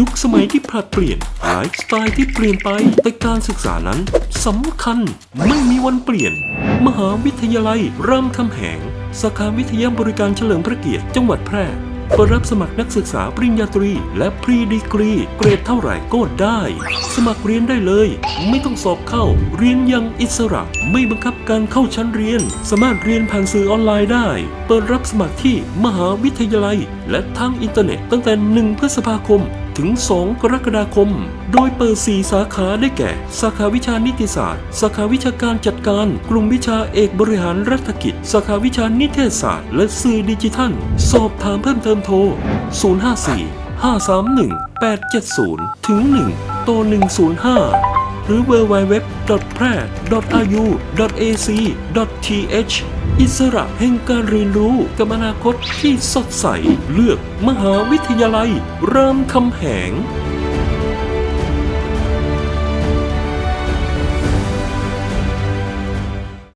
ยุคสมัยที่ผลัดเปลี่ยนไลฟ์สไตล์ที่เปลี่ยนไปแต่การศึกษานั้นสำคัญไม่มีวันเปลี่ยน มหาวิทยาลัยรามคำแหง สาขาวิทยาบริการเฉลิมพระเกียรติจังหวัดแพร่เปิดรับสมัครนักศึกษาปริญญาตรี และพรีดีกรี เกรดเท่าไหร่ก็ได้ สมัครเรียนได้เลย ไม่ต้องสอบเข้า เรียนยังอิสระ ไม่บังคับการเข้าชั้นเรียน สามารถเรียนผ่านสื่อออนไลน์ได้ เปิดรับสมัครที่มหาวิทยาลัย และทางอินเทอร์เน็ตตั้งแต่ 1 พฤษภาคม ถึง 2 กรกฎาคม โดยเปิด 4 สาขาได้แก่ สาขาวิชานิติศาสตร์ สาขาวิชาการจัดการ กลุ่มวิชาเอกบริหารรัฐกิจ สาขาวิชานิเทศศาสตร์ และสื่อดิจิทัล สอบถามเพิ่มเติมโทร 054 531 870 ถึง1ต่อ105 หรือ www.phra.ru.ac.th อิสระแห่งการเรียนรู้กับอนาคตที่สดใส เลือกมหาวิทยาลัย รามคำแหง